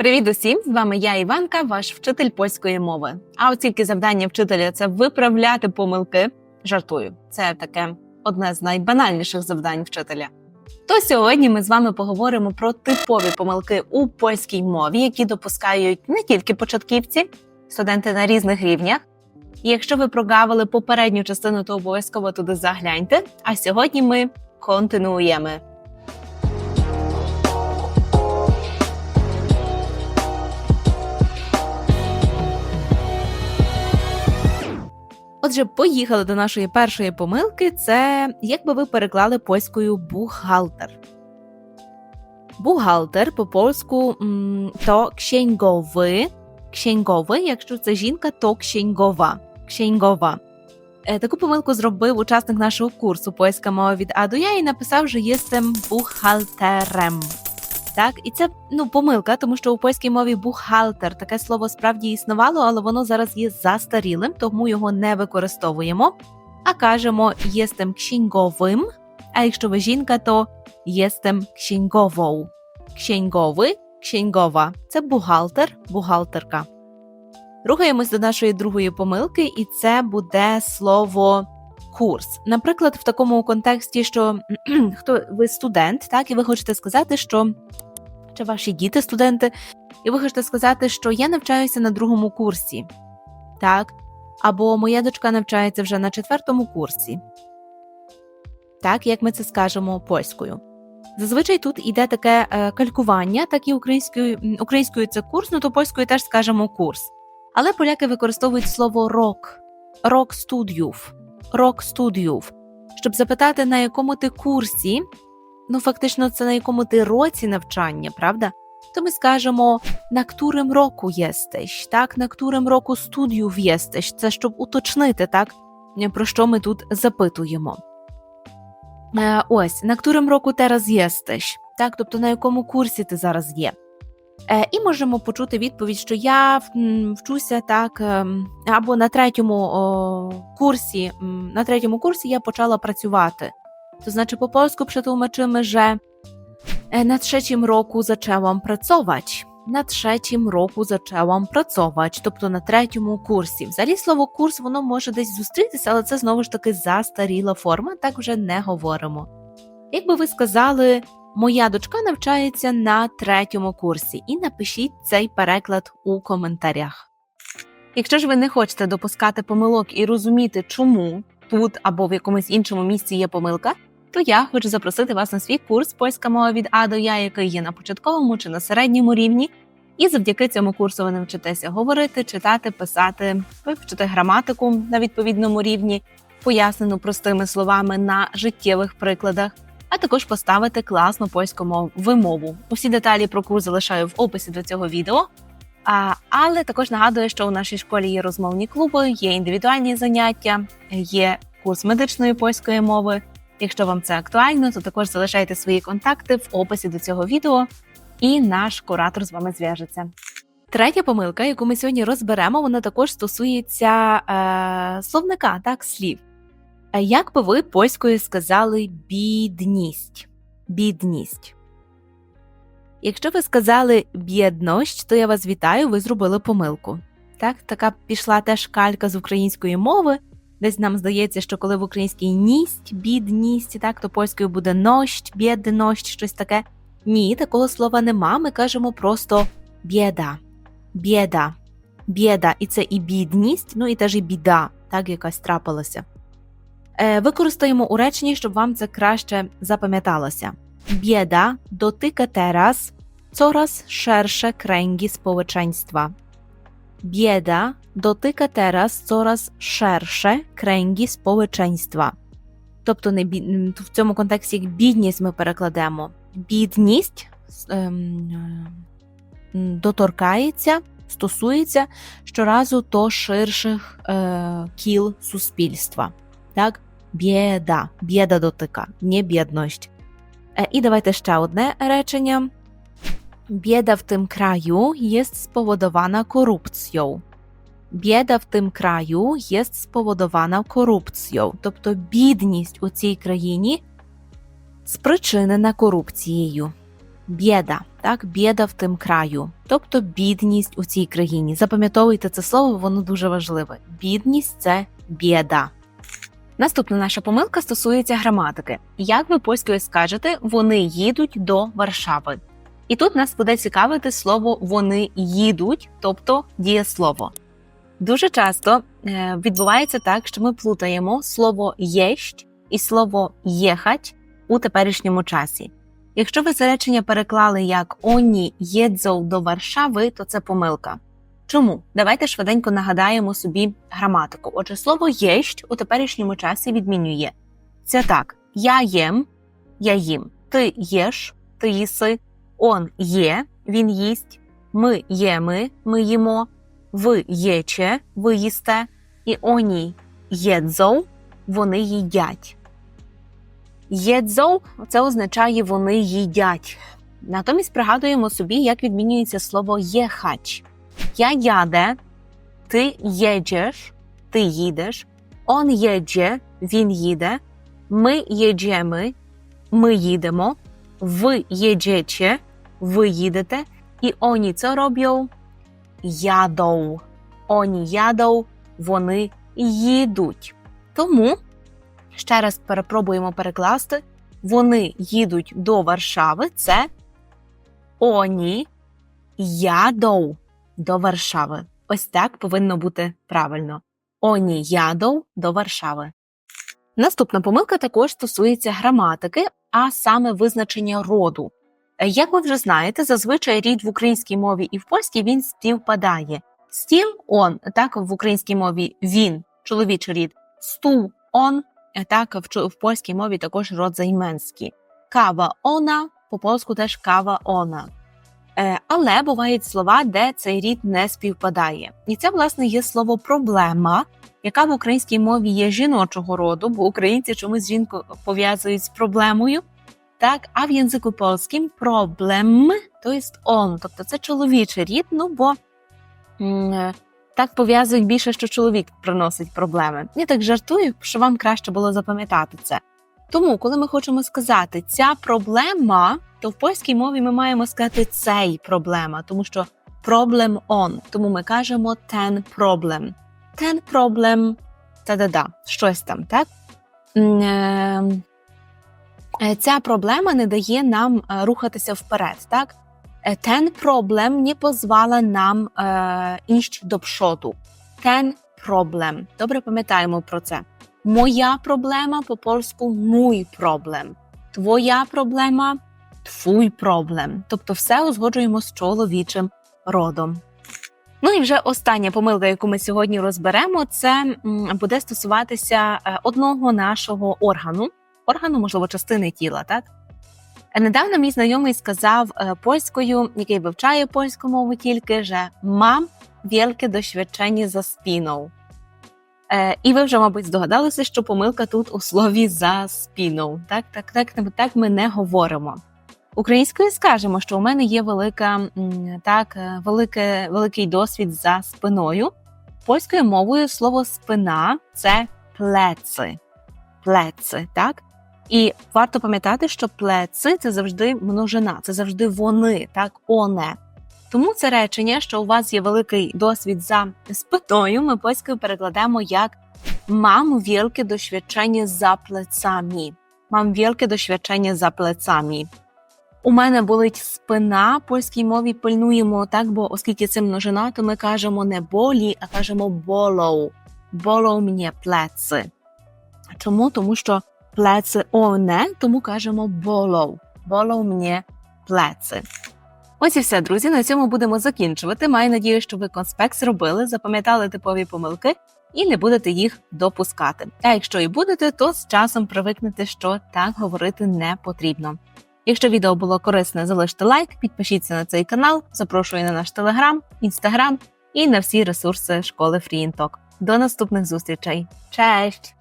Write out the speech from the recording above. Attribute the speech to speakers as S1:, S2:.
S1: Привіт усім! З вами я, Іванка, ваш вчитель польської мови. А оцінки завдання вчителя це виправляти помилки. Жартую, це таке одне з найбанальніших завдань вчителя. То сьогодні ми з вами поговоримо про типові помилки у польській мові, які допускають не тільки початківці, студенти на різних рівнях. І якщо ви прогавили попередню частину, то обов'язково туди загляньте. А сьогодні ми континуємо. Отже, поїхали до нашої першої помилки. Це як би ви переклали польською бухгалтер. Бухгалтер по польську то księgowy. Księgowy, якщо це жінка, то księgowa. Księgowa. Е, Таку помилку зробив учасник нашого курсу польська мова від А до Я і написав, що єстем бухгалтерем. Так, і це ну помилка, тому що у польській мові бухгалтер таке слово справді існувало, але воно зараз є застарілим, тому його не використовуємо. А кажемо єстем księgowym, А якщо ви жінка, то єстем księgową. Księgowy, księgowa – це бухгалтер, бухгалтерка. Рухаємось до нашої другої помилки, і це буде слово курс. Наприклад, в такому контексті, що хто ви студент, так і ви хочете сказати, що чи ваші діти студенти, і ви хочете сказати, що я навчаюся на другому курсі, так, або моя дочка навчається вже на четвертому курсі. Так, як ми це скажемо польською. Зазвичай тут іде таке е, калькування, так і українською, українською це курс, ну то польською теж скажемо курс. Але поляки використовують слово рок, рок студіїв, рок студіїв, щоб запитати, на якому ти курсі, ну фактично це на якому ти році навчання, правда? То ми скажемо, на którym року єстеш, так, на którym року студіїв єстеш. Це щоб уточнити, так, про що ми тут запитуємо. Е, ось, на którym року teraz єстеш, так, тобто на якому курсі ти зараз є. Е, і можемо почути відповідь, що я вчуся так, ем, або на третьому о, курсі, на третьому курсі я почала працювати. To znaczy po polsku przetłumaczymy, że e, na trzecim roku zaczęłam pracować. На третім року zaczęłam pracować, тобто на третьому курсі. Взагалі слово курс воно може десь зустрітися, але це знову ж таки застаріла форма, так вже не говоримо. Якби ви сказали, моя дочка навчається на третьому курсі, і напишіть цей переклад у коментарях. Якщо ж ви не хочете допускати помилок і розуміти, чому тут або в якомусь іншому місці є помилка, то я хочу запросити вас на свій курс польська мова від А до Я, який є на початковому чи на середньому рівні. І завдяки цьому курсу ви навчитеся говорити, читати, писати, вивчити граматику на відповідному рівні, пояснену простими словами на життєвих прикладах, а також поставити класну польську мову вимову. Усі деталі про курс залишаю в описі до цього відео. А, але також нагадую, що у нашій школі є розмовні клуби, є індивідуальні заняття, є курс медичної польської мови. Якщо вам це актуально, то також залишайте свої контакти в описі до цього відео, і наш куратор з вами зв'яжеться. Третя помилка, яку ми сьогодні розберемо, вона також стосується е, словника, так, слів. Е, Як би ви польською сказали бідність? Бідність. Якщо ви сказали бідність, то я вас вітаю, ви зробили помилку. Так, така пішла теж калька з української мови. Десь нам здається, що коли в українській ність, бідність, так, то польською буде нощ, бідність, щось таке. Ні, такого слова нема. Ми кажемо просто бєда, бєда, бєда. І це і бідність, ну і теж і біда, так якась трапилася. Е, використаємо у реченні, щоб вам це краще запам'яталося. Bieda dotyka teraz coraz szersze kręgi społeczeństwa. Bieda dotyka teraz coraz szersze kręgi społeczeństwa. Тобто не бі... м, в цьому контексті як бідність ми перекладемо. Бідність ем, е, доторкається, стосується щоразу до ширших е, кіл суспільства. Так? Біда, біда дотика, не бідність. E, I dawajcie jeszcze одне речення. Bieda w tym kraju jest spowodowana korupcją. Bieda w tym kraju jest spowodowana korupcją. Тобто бідність у цій країні спричинена корупцією. Біда. так, біда в тим краю, тобто бідність у цій країні. Запам'ятовуйте це слово, воно дуже важливе. Бідність це біда. Наступна наша помилка стосується граматики. Як ви польською скажете, вони їдуть до Варшави. І тут нас буде цікавити слово вони їдуть, тобто дієслово. Дуже часто е, відбувається так, що ми плутаємо слово єсть і слово єхать у теперішньому часі. Якщо ви це речення переклали як «Оні їдзов до Варшави, то це помилка. Чому? Давайте швиденько нагадаємо собі граматику. Отже, слово єсть у теперішньому часі відмінює. Це так: я єм, я їм, ти єш, ти їси, он є, він їсть, ми єми, ми їмо, ви єче, ви їсте, і оні єдзов, вони їдять. Єдзов це означає вони їдять. Натомість пригадуємо собі, як відмінюється слово єхач. Я яде, ти їдеш, ти їдеш, он їдже, він їде, ми їдемо, ми їдемо, ви їдете, ви їдете, і оні це роблять ядов. Оні ядов, вони їдуть. Тому ще раз перепробуємо перекласти. Вони їдуть до Варшави. Це оні ядов до Варшави. Ось так повинно бути правильно. Оні ядов до Варшави. Наступна помилка також стосується граматики, а саме визначення роду. Е, Як ви вже знаєте, зазвичай рід в українській мові і в польській він співпадає. Стіл он, так в українській мові він, чоловічий рід, стул он, е, так в, в польській мові також род займенський. Кава она, по польську теж кава она. Е, але бувають слова, де цей рід не співпадає. І це, власне, є слово проблема, яка в українській мові є жіночого роду, бо українці чомусь жінку пов'язують з проблемою. Так, а в язику польським проблем, то є он, тобто це чоловічий рід, ну бо е, так пов'язують більше, що чоловік приносить проблеми. Я так жартую, що вам краще було запам'ятати це. Тому, коли ми хочемо сказати ця проблема, то в польській мові ми маємо сказати цей проблема, тому що проблем он. Тому ми кажемо ten problem. Ten problem, та-да-да, щось там, так? Е, Ця проблема не дає нам е, рухатися вперед, так? Е, Ten problem не дозвала нам е, іść до przodu. Ten problem. Добре пам'ятаємо про це. Моя проблема по польську мій проблем. Твоя проблема твій проблем. Тобто все узгоджуємо з чоловічим родом. Ну і вже остання помилка, яку ми сьогодні розберемо, це буде стосуватися е, одного нашого органу, органу, можливо, частини тіла, так? Недавно мій знайомий сказав е, польською, який вивчає польську мову тільки, що мам wielkie doświadczenie за спіною. Е, і ви вже, мабуть, здогадалися, що помилка тут у слові за спіною. Так, так, так, так ми не говоримо. Українською скажемо, що у мене є велика, так, е, велике, великий досвід за спиною. Польською мовою слово спина це плеци. Плеци, так? І варто пам'ятати, що плеци це завжди множина, це завжди вони, так, оне. Тому це речення, що у вас є великий досвід за спиною, ми польською перекладемо як мам wielkie doświadczenie за плецами. Мам wielkie doświadczenie за плецами. У мене болить спина польській мові пильнуємо так, бо оскільки це множина, то ми кажемо не болі, а кажемо болоу. Болоу мені плеци. Чому? Тому що плеци оне, тому кажемо болоу. Болоу мені плеци. Ось і все, друзі. На цьому будемо закінчувати. Маю надію, що ви конспект зробили, запам'ятали типові помилки і не будете їх допускати. А якщо і будете, то з часом привикнете, що так говорити не потрібно. Якщо відео було корисне, залиште лайк, підпишіться на цей канал, запрошую на наш телеграм, інстаграм і на всі ресурси школи FreeInTalk. До наступних зустрічей. Честь!